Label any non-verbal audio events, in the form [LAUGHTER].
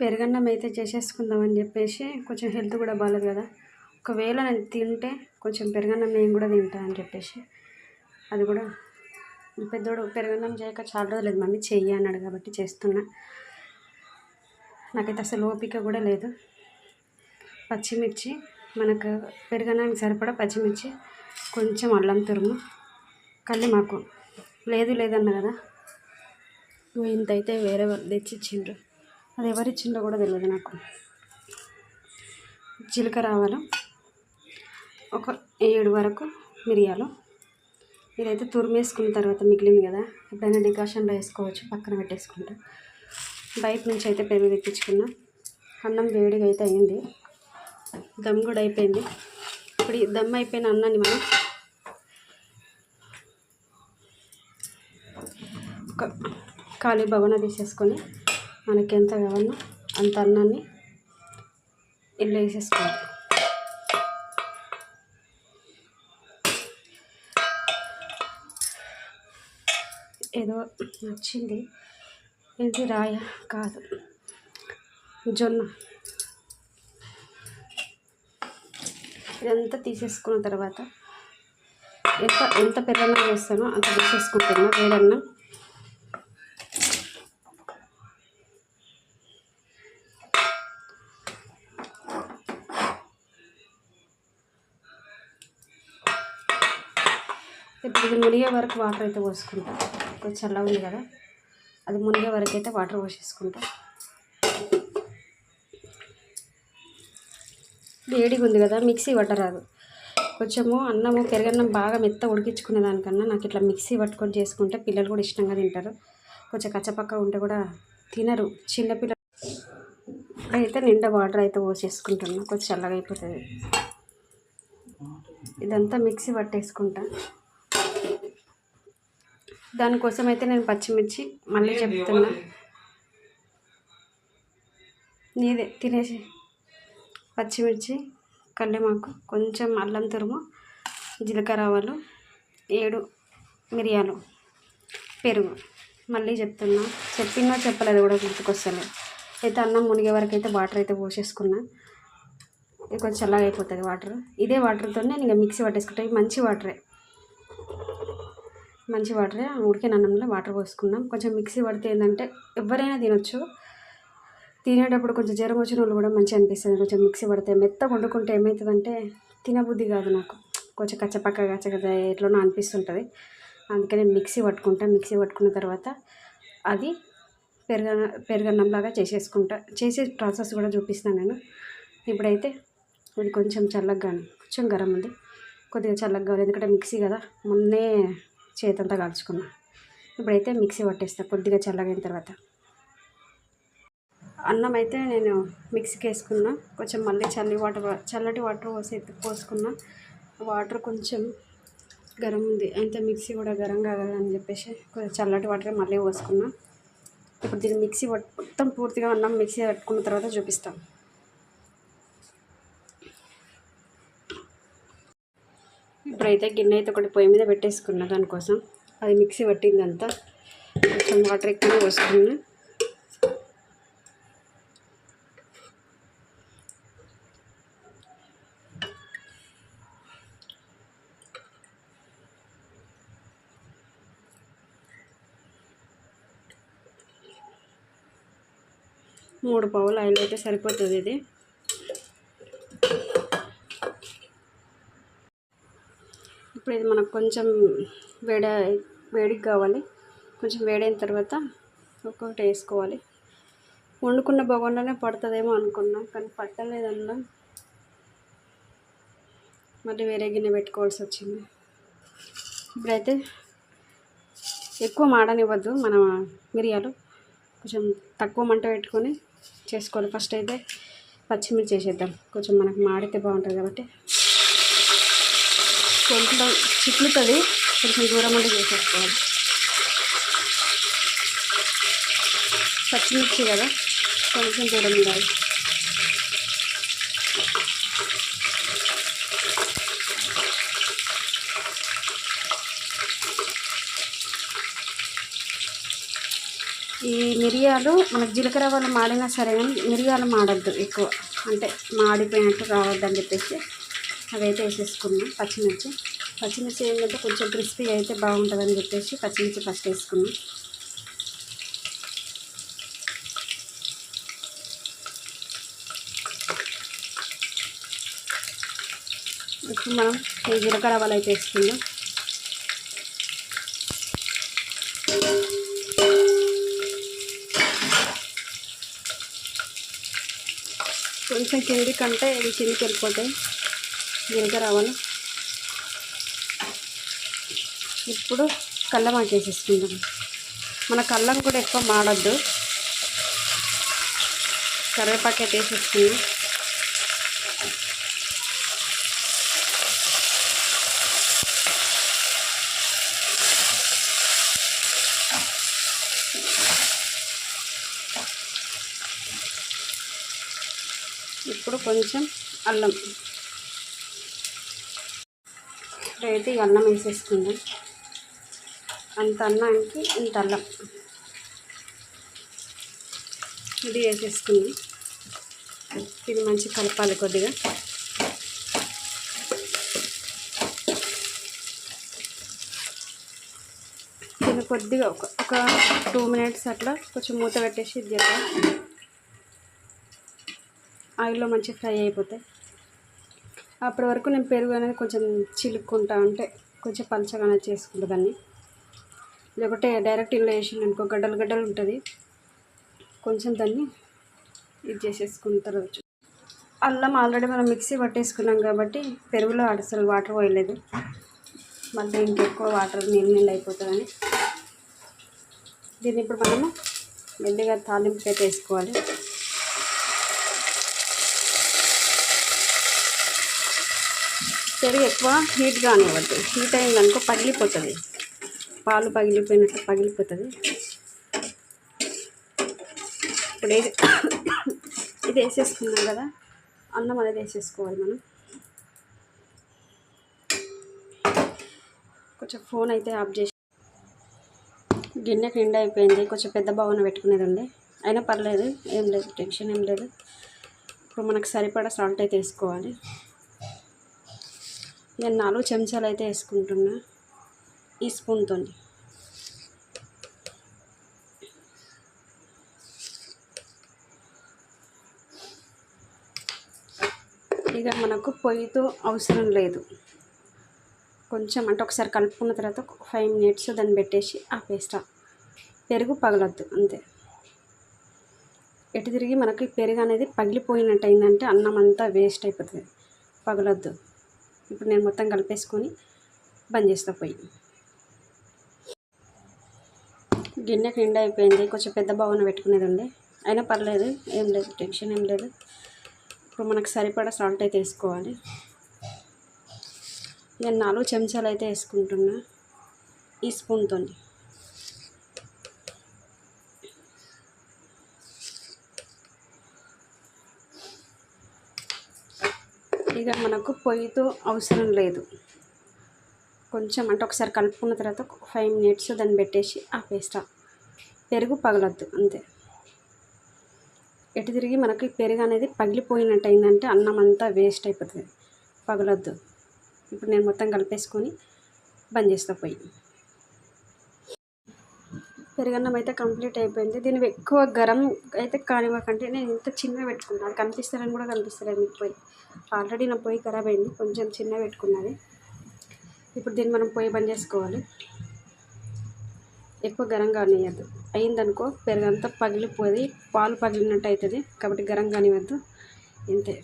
పెరుగన్నం అయితే చేసేసుకుందామని చెప్పేసి కొంచెం హెల్త్ కూడా బాగాలేదు కదా. ఒకవేళ నేను తింటే కొంచెం పెరుగన్నం నేను కూడా తింటా అని చెప్పేసి. అది కూడా పెద్దోడు పెరుగన్నం చేయక చాలా రోజులేదు మమ్మీ చెయ్యి అన్నాడు కాబట్టి చేస్తున్నా. నాకైతే అసలు ఓపిక కూడా లేదు. పచ్చిమిర్చి మనకు పెరుగన్నానికి సరిపడా పచ్చిమిర్చి కొంచెం అల్లం తురుము కల్లిమాకు. లేదు లేదన్న కదా. ఇంత అయితే వేరే వాళ్ళు తెచ్చి ఇచ్చిండ్రు అది ఎవరు ఇచ్చిండ్రో కూడా తెలియదు నాకు. జీలకర్ర ఆవాలు ఒక ఏడు వరకు మిరియాలు. ఇదైతే తురిమేసుకున్న తర్వాత మిగిలింది కదా ఎప్పుడైనా డికాషన్లో వేసుకోవచ్చు పక్కన పెట్టేసుకుంటా. బయట నుంచి అయితే పెరుగు తెప్పించుకున్నా. అన్నం వేడిగా అయితే అయింది. దమ్ కూడా అయిపోయింది. ఇప్పుడు ఈ దమ్ అయిపోయిన అన్నాన్ని మనం ఒక ఖాళీ బగోన తీసేసుకొని మనకి ఎంత కావాలో అంత అన్నాన్ని ఇల్లు వేసేసుకోవాలి. ఏదో నచ్చింది. ఇది రాయ కాదు. జొన్న. ఇదంతా తీసేసుకున్న తర్వాత ఎంత ఎంత పెద్దన్నం చేస్తానో అంత తీసేసుకుంటున్నా. వేడన్నం ఇప్పుడు ఇది మునిగే వరకు వాటర్ అయితే పోసుకుంటా. కొంచెం చల్లగా ఉంది కదా అది మునిగే వరకు అయితే వాటర్ పోసేసుకుంటా. వేడిగా ఉంది కదా మిక్సీ పట్టరాదు. కొంచెము అన్నము పెరగన్నం బాగా మెత్త ఉడికించుకునే దానికన్నా నాకు ఇట్లా మిక్సీ పట్టుకొని చేసుకుంటే పిల్లలు కూడా ఇష్టంగా తింటారు. కొంచెం కచ్చపక్క ఉంటే కూడా తినరు. చిన్నపిల్లలు అయితే నిండా వాటర్ అయితే పోసేసుకుంటున్నాను కొంచెం చల్లగా అయిపోతుంది. ఇదంతా మిక్సీ పట్టేసుకుంటా. దానికోసం అయితే నేను పచ్చిమిర్చి మళ్ళీ చెప్తున్నా. నీదే తినేసి. పచ్చిమిర్చి కల్లిమాకు కొంచెం అల్లం తురుము జీలకర్ర ఆవాలు ఏడు మిరియాలు పెరుగు. మళ్ళీ చెప్తున్నా. చెప్పినా చెప్పలేదు కూడా గుర్తుకొస్తలేదు. అయితే అన్నం మునిగే వరకు అయితే వాటర్ అయితే పోసేసుకున్నా. కొంచెం చల్లగా అయిపోతుంది వాటర్. ఇదే వాటర్తో నేను ఇంకా మిక్సీ పట్టేసుకుంటా. ఇవి మంచి వాటరే. మంచి వాటరే. ఉడికిన అన్నంలో వాటర్ పోసుకున్నాం. కొంచెం మిక్సీ పడితే ఏంటంటే ఎవరైనా తినొచ్చు. తినేటప్పుడు కొంచెం జ్వరం వచ్చిన వాళ్ళు కూడా మంచిగా అనిపిస్తుంది. కొంచెం మిక్సీ పడితే మెత్తగా వండుకుంటే ఏమవుతుందంటే తినబుద్ధి కాదు నాకు. కొంచెం కచ్చపక్క కచ్చ ఎట్లనో అనిపిస్తుంటుంది. అందుకనే మిక్సీ పట్టుకుంటా. మిక్సీ పట్టుకున్న తర్వాత అది పెరుగ పెరుగన్నంలాగా చేసేసుకుంటా. చేసే ప్రాసెస్ కూడా చూపిస్తాను నేను. ఇప్పుడైతే ఇది కొంచెం చల్లగా కానీ కొంచెం గరం ఉంది. కొద్దిగా చల్లగా కావాలి ఎందుకంటే మిక్సీ కదా. మొన్నే చేతంతా కాల్చుకున్నా. ఇప్పుడైతే మిక్సీ పట్టేస్తా కొద్దిగా చల్లగైన తర్వాత. అన్నం అయితే నేను మిక్సీకి వేసుకున్నా కొంచెం మళ్ళీ చల్లి వాటర్ చల్లటి వాటర్ పోసి పోసుకున్నా. వాటర్ కొంచెం గరం ఉంది అయితే మిక్సీ కూడా గరం కాగలని చెప్పేసి కొంచెం చల్లటి వాటర్ మళ్ళీ పోసుకున్నా. ఇప్పుడు దీన్ని మిక్సీ మొత్తం పూర్తిగా అన్నం మిక్సీ పెట్టుకున్న తర్వాత చూపిస్తాను ఇప్పుడైతే గిన్నె అయితే ఒకటి పొయ్యి మీద పెట్టేసుకున్నా దానికోసం. అది మిక్సీ పట్టిందంతా. కొంచెం వాటర్ ఎక్కువ పోసుకున్నా. మూడు పావులు ఆయిల్ అయితే సరిపోతుంది ఇది. ఇప్పుడు ఇది మనకు కొంచెం వేడ వేడికి కావాలి. కొంచెం వేడైన తర్వాత ఒక్కొక్కటి వేసుకోవాలి. వండుకున్న బగోన్లోనే పడుతుందేమో అనుకున్నాం కానీ పట్టలేదన్నా మళ్ళీ వేరే గిన్నె పెట్టుకోవాల్సి వచ్చింది. ఇప్పుడైతే ఎక్కువ మాడనివ్వద్దు మన మిరియాలు. కొంచెం తక్కువ మంట పెట్టుకొని చేసుకోవాలి. ఫస్ట్ అయితే పచ్చిమిర్చి చేసేద్దాం కొంచెం మనకు మాడితే బాగుంటుంది కాబట్టి. కొంచెం చిట్లుతుంది కొంచెం దూరం ఉండి చేసేసుకోవాలి. పచ్చిమిర్చి కదా కొంచెం దూరం ఉండాలి ఈ మిరియాలు మనకు జీలకర్ర వాళ్ళు మాడినా సరే కానీ మిరియాలు మాడద్దు ఎక్కువ. అంటే మాడిపోయినట్టు రావద్దని చెప్పేసి అవైతే వేసేసుకున్నాం. పచ్చిమిర్చి. పచ్చిమిర్చి ఏంటంటే కొంచెం క్రిస్పీ అయితే బాగుంటుందని చెప్పేసి పచ్చిమిర్చి ఫస్ట్ వేసుకున్నాం. ఇప్పుడు మనం ఈ జీలకర్ర వాళ్ళు అయితే వేసుకుందాం. కొంచెం కింది కంటే ఇవి కిందికి వెళ్ళిపోతాయి. జీలకర్ర ఆవాలు ఇప్పుడు కల్లం ఆకేసేసుకుందాం. మన కల్లం కూడా ఎక్కువ మాడద్దు. కరివేపాకు అయితే వేసేసుకుందాం. ఇప్పుడు కొంచెం అల్లం. అయితే ఈ అన్నం వేసేసుకుందాం. అంత అన్నానికి ఇంత అల్లం. ఇది వేసేసుకుందాం. ఇది మంచి కలపాలి కొద్దిగా. దీన్ని కొద్దిగా ఒక ఒక టూ మినిట్స్ అట్లా కొంచెం మూత పెట్టేసి ఇది ఆయిల్లో మంచి ఫ్రై అయిపోతాయి. అప్పటి వరకు నేను పెరుగు అనేది కొంచెం చిలుక్కుంటా ఉంటే కొంచెం పలచగానే చేసుకుంటా దాన్ని. లేకపోతే డైరెక్ట్ ఇందులో వేసి అనుకో గడ్డలు గడ్డలు ఉంటుంది. కొంచెం దాన్ని ఇది చేసేసుకుంటారు అల్లం ఆల్రెడీ మనం మిక్సీ పట్టేసుకున్నాం కాబట్టి పెరుగులో అసలు వాటర్ పోయలేదు. మళ్ళీ ఇంకెక్కువ వాటర్ నీళ్ళు నీళ్ళు అయిపోతుందని దీన్ని ఇప్పుడు మనము మెల్లిగా తాలింపు పెట్టేసుకోవాలి ఒకసారి ఎక్కువ హీట్ కానివ్వద్దు హీట్ అయిందనుకో పగిలిపోతుంది. పాలు పగిలిపోయినట్టు పగిలిపోతుంది. ఇప్పుడు ఏది [COUGHS] ఇది వేసేసుకున్నాం కదా. అన్నం అనేది వేసేసుకోవాలి మనం. కొంచెం ఫోన్ అయితే ఆఫ్ చేసి గిన్నెకి నిండా అయిపోయింది. కొంచెం పెద్ద భవన పెట్టుకునేది ఉండే అయినా పర్లేదు ఏం లేదు టెన్షన్ ఏం లేదు. ఇప్పుడు మనకు సరిపడా సాల్ట్ అయితే వేసుకోవాలి. నేను నాలుగు చెంచాలు అయితే వేసుకుంటున్నా. ఈ స్పూన్తో ఇక మనకు పొయ్యితో అవసరం లేదు. కొంచెం అంటే ఒకసారి కలుపుకున్న తర్వాత ఒక ఫైవ్ మినిట్స్ దాన్ని పెట్టేసి ఆపేస్తా పెరుగు పగలొద్దు అంతే. ఎటు తిరిగి మనకి పెరుగు అనేది పగిలిపోయినట్టు అయిందంటే అన్నం అంతా వేస్ట్ అయిపోతుంది. పగలొద్దు. ఇప్పుడు నేను మొత్తం కలిపేసుకొని బంద్ చేస్తా పోయి గిన్నె నిండా అయిపోయింది. కొంచెం పెద్ద బావన పెట్టుకునేది ఉండే అయినా పర్లేదు ఏం లేదు టెన్షన్ ఏం లేదు. ఇప్పుడు మనకు సరిపడా సాల్ట్ అయితే వేసుకోవాలి. నేను నాలుగు చెంచాలు అయితే వేసుకుంటున్నా ఈ స్పూన్తో ఇక మనకు పొయ్యితో అవసరం లేదు. కొంచెం అంటే ఒకసారి కలుపుకున్న తర్వాత ఫైవ్ మినిట్స్ దాన్ని పెట్టేసి ఆపేస్తా. పెరుగు పగలొద్దు అంతే. ఎటు తిరిగి మనకి పెరుగు అనేది పగిలిపోయినట్టు అయిందంటే అన్నం అంతా వేస్ట్ అయిపోతుంది. పగలొద్దు. ఇప్పుడు నేను మొత్తం కలిపేసుకొని బంద్ చేస్తా పొయ్యి. పెరుగన్నం అయితే కంప్లీట్ అయిపోయింది. దీన్ని ఎక్కువ గరం అయితే కానివ్వకంటే నేను ఇంత చిన్న పెట్టుకున్నాను అది కనిపిస్తారని కూడా కనిపిస్తలేదు మీకు పొయ్యి ఆల్రెడీ నా పొయ్యి ఖరాబ్ అయింది. కొంచెం చిన్నగా పెట్టుకున్నది. ఇప్పుడు దీన్ని మనం పొయ్యి బంద్ చేసుకోవాలి. ఎక్కువ గరం కానివ్వద్దు. అయిందనుకో పెరుగంతా పగిలిపోయి పాలు పగిలినట్టు అవుతుంది. కాబట్టి గరం కానివ్వద్దు. ఇంతే.